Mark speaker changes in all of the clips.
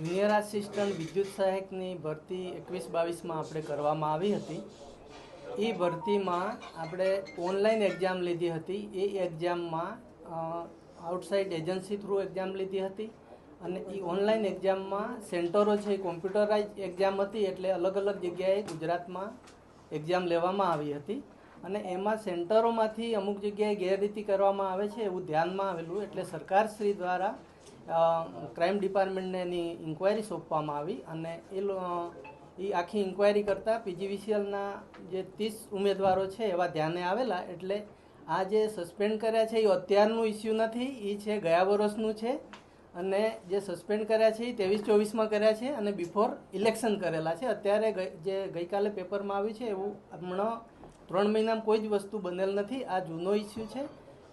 Speaker 1: Junior assistant વિદ્યુત સહાયકની ભરતી એકવીસ બાવીસમાં આપણે કરવામાં આવી હતી. એ ભરતીમાં આપણે ઓનલાઈન એક્ઝામ લીધી હતી. એ એક્ઝામમાં આઉટસાઇડ એજન્સી થ્રુ એક્ઝામ લીધી હતી અને એ ઓનલાઈન એક્ઝામમાં સેન્ટરો છે એ કોમ્પ્યુટરાઇઝ એક્ઝામ હતી એટલે અલગ અલગ જગ્યાએ ગુજરાતમાં એક્ઝામ લેવામાં આવી હતી. અને એમાં સેન્ટરોમાંથી અમુક જગ્યાએ ગેરરીતિ કરવામાં આવે છે એવું ધ્યાનમાં આવેલું. એટલે સરકારશ્રી દ્વારા ક્રાઇમ ડિપાર્ટમેન્ટને એની ઇન્ક્વાયરી સોંપવામાં આવી અને એ એ આખી ઇન્ક્વાયરી કરતાં પીજીવીસીએલના જે ત્રીસ ઉમેદવારો છે એવા ધ્યાને આવેલા એટલે આ જે સસ્પેન્ડ કર્યા છે એ અત્યારનું ઇસ્યુ નથી એ છે ગયા વર્ષનું છે અને જે સસ્પેન્ડ કર્યા છે એ ત્રેવીસ ચોવીસમાં કર્યા છે અને બિફોર ઇલેક્શન કરેલા છે. અત્યારે જે ગઈકાલે પેપરમાં આવ્યું છે એવું હમણાં ત્રણ મહિનામાં કોઈ જ વસ્તુ બનેલ નથી. આ જૂનો ઇસ્યુ છે.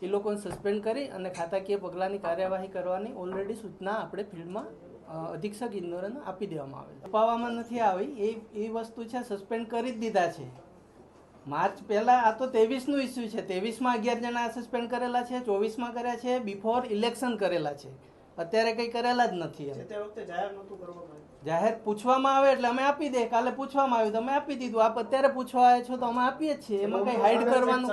Speaker 1: એ લોકોને સસ્પેન્ડ કરી અને ખાતાકીય પગલાંની કાર્યવાહી કરવાની ઓલરેડી સૂચના આપણે ફિલ્ડમાં અધિક્ષક ઇન્દોરને આપી દેવામાં આવેલ અપાવવામાં નથી આવી. એ એ વસ્તુ છે સસ્પેન્ડ કરી જ દીધા છે. માર્ચ પહેલાં આ તો ત્રેવીસનું ઇસ્યુ છે. ત્રેવીસમાં અગિયાર જણા સસ્પેન્ડ કરેલા છે, ચોવીસમાં કર્યા છે બિફોર ઇલેક્શન કરેલા છે. અત્યારે કંઈ કરેલા જ નથી
Speaker 2: જાહેર
Speaker 1: પૂછવામાં આવે એટલે અમે આપી દે કાલે પૂછવામાં આવ્યું તો અમે આપી દીધું. આપ અત્યારે પૂછવા આવ્યા છો તો અમે આપીએ જ છીએ. એમાં કઈ હાઈડ કરવાનું?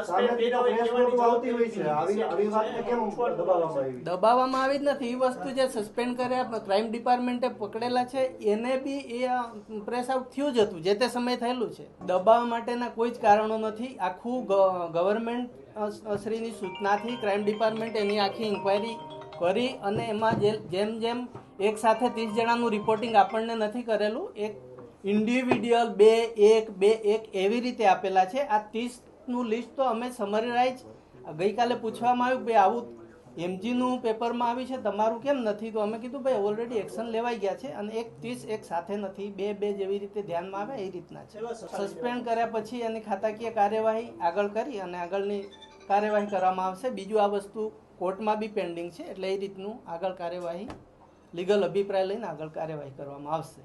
Speaker 3: દબાવવામાં આવી?
Speaker 1: જ નથી. એ વસ્તુ જે સસ્પેન્ડ કર્યા ક્રાઇમ ડિપાર્ટમેન્ટે પકડેલા છે એને બી એ પ્રેસ આઉટ થયું જ હતું. જે તે સમયે થયેલું છે. દબાવવા માટેના કોઈ જ કારણો નથી. આખું ગવર્મેન્ટ શ્રીની સૂચનાથી ક્રાઇમ ડિપાર્ટમેન્ટ એની આખી ઇન્ક્વાયરી કરી અને એમાં જેમ જેમ એક સાથે ત્રીસ જણાનું રિપોર્ટિંગ આપણને નથી કરેલું એક ઇન્ડિવિડ્યુઅલ બે એક બે એક એવી રીતે આપેલા છે. આ ત્રીસનું લિસ્ટ તો અમે સમરાઇઝ ગઈકાલે પૂછવામાં આવ્યું કે આવું એમજીનું પેપરમાં આવી છે તમારું કેમ નથી? તો અમે કીધું ભાઈ ઓલરેડી એક્શન લેવાઈ ગયા છે અને એક ત્રીસ એક સાથે નથી. બે બે જેવી રીતે ધ્યાનમાં આવે એ રીતના છે. સસ્પેન્ડ કર્યા પછી એની ખાતાકીય કાર્યવાહી આગળ કરી અને આગળની કાર્યવાહી કરવામાં આવશે. બીજું આ વસ્તુ કોર્ટમાં બી પેન્ડિંગ છે, એટલે એ રીતનું આગળ કાર્યવાહી લીગલ અભિપ્રાય લઈને આગળ કાર્યવાહી કરવામાં આવશે.